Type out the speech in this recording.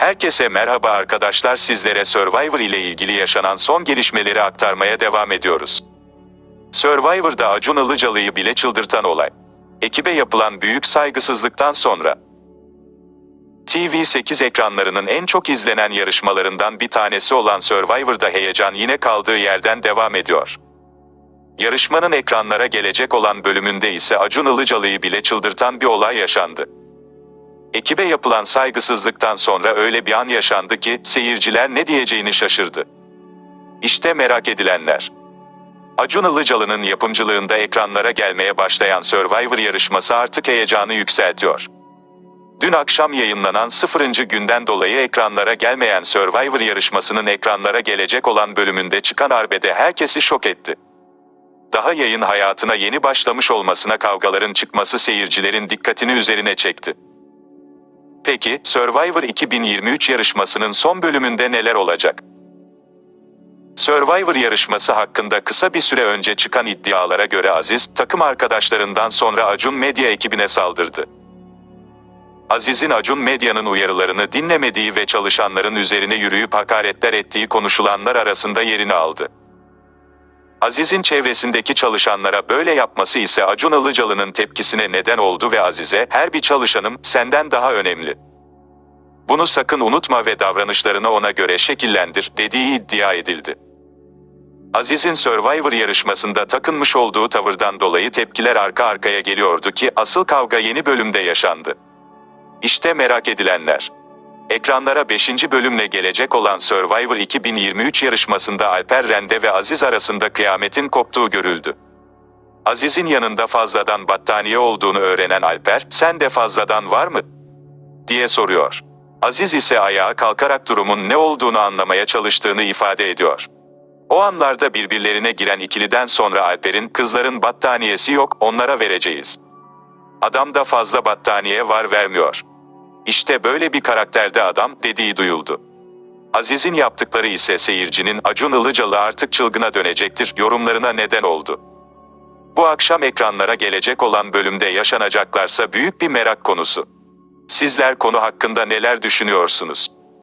Herkese merhaba arkadaşlar sizlere Survivor ile ilgili yaşanan son gelişmeleri aktarmaya devam ediyoruz. Survivor'da Acun Ilıcalı'yı bile çıldırtan olay. Ekibe yapılan büyük saygısızlıktan sonra. TV8 ekranlarının en çok izlenen yarışmalarından bir tanesi olan Survivor'da heyecan yine kaldığı yerden devam ediyor. Yarışmanın ekranlara gelecek olan bölümünde ise Acun Ilıcalı'yı bile çıldırtan bir olay yaşandı. Ekibe yapılan saygısızlıktan sonra öyle bir an yaşandı ki seyirciler ne diyeceğini şaşırdı. İşte merak edilenler. Acun Ilıcalı'nın yapımcılığında ekranlara gelmeye başlayan Survivor yarışması artık heyecanı yükseltiyor. Dün akşam yayınlanan 0. günden dolayı ekranlara gelmeyen Survivor yarışmasının ekranlara gelecek olan bölümünde çıkan arbede herkesi şok etti. Daha yayın hayatına yeni başlamış olmasına kavgaların çıkması seyircilerin dikkatini üzerine çekti. Peki, Survivor 2023 yarışmasının son bölümünde neler olacak? Survivor yarışması hakkında kısa bir süre önce çıkan iddialara göre Aziz, takım arkadaşlarından sonra Acun Medya ekibine saldırdı. Aziz'in Acun Medya'nın uyarılarını dinlemediği ve çalışanların üzerine yürüyüp hakaretler ettiği konuşulanlar arasında yerini aldı. Aziz'in çevresindeki çalışanlara böyle yapması ise Acun Ilıcalı'nın tepkisine neden oldu ve Aziz'e her bir çalışanım senden daha önemli. Bunu sakın unutma ve davranışlarını ona göre şekillendir dediği iddia edildi. Aziz'in Survivor yarışmasında takınmış olduğu tavırdan dolayı tepkiler arka arkaya geliyordu ki asıl kavga yeni bölümde yaşandı. İşte merak edilenler. Ekranlara 5. bölümle gelecek olan Survivor 2023 yarışmasında Alper Rende ve Aziz arasında kıyametin koptuğu görüldü. Aziz'in yanında fazladan battaniye olduğunu öğrenen Alper, sen de fazladan var mı? diye soruyor. Aziz ise ayağa kalkarak durumun ne olduğunu anlamaya çalıştığını ifade ediyor. O anlarda birbirlerine giren ikiliden sonra Alper'in kızların battaniyesi yok onlara vereceğiz. Adam da fazla battaniye var vermiyor. İşte böyle bir karakterde adam dediği duyuldu. Aziz'in yaptıkları ise seyircinin Acun Ilıcalı artık çılgına dönecektir yorumlarına neden oldu. Bu akşam ekranlara gelecek olan bölümde yaşanacaklarsa büyük bir merak konusu. Sizler konu hakkında neler düşünüyorsunuz?